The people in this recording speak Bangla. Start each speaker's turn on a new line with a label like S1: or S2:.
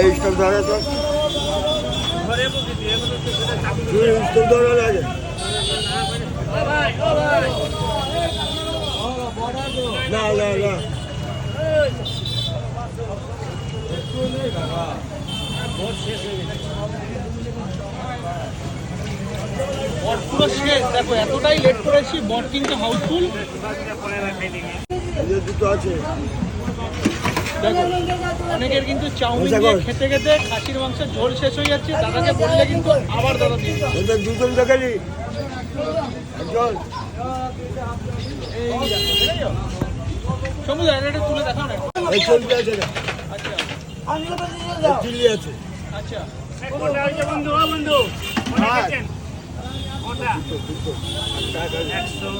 S1: এই স্টক ধরা তো স্টক ধরা লাগে। না না না।
S2: শেষ দেখো এতটাই লেট করেছি বট কিন্তু হাউসফুল
S1: দুটো আছে।
S2: দেখো অনেকের কিন্তু চাউমিন দিয়ে খেতে খেতে খাসির মাংসের ঝোল শেষ হয়ে যাচ্ছে দাদাকে বললে কিন্তু আবার দাদা দিয়ে
S1: দুজন দেখালি একজন
S2: এই দেখো, দেখেছ? সমুদ্র এটা তুলে দেখাও না
S1: আছে
S2: আচ্ছা আচ্ছা
S1: হ্যাঁ
S3: একশো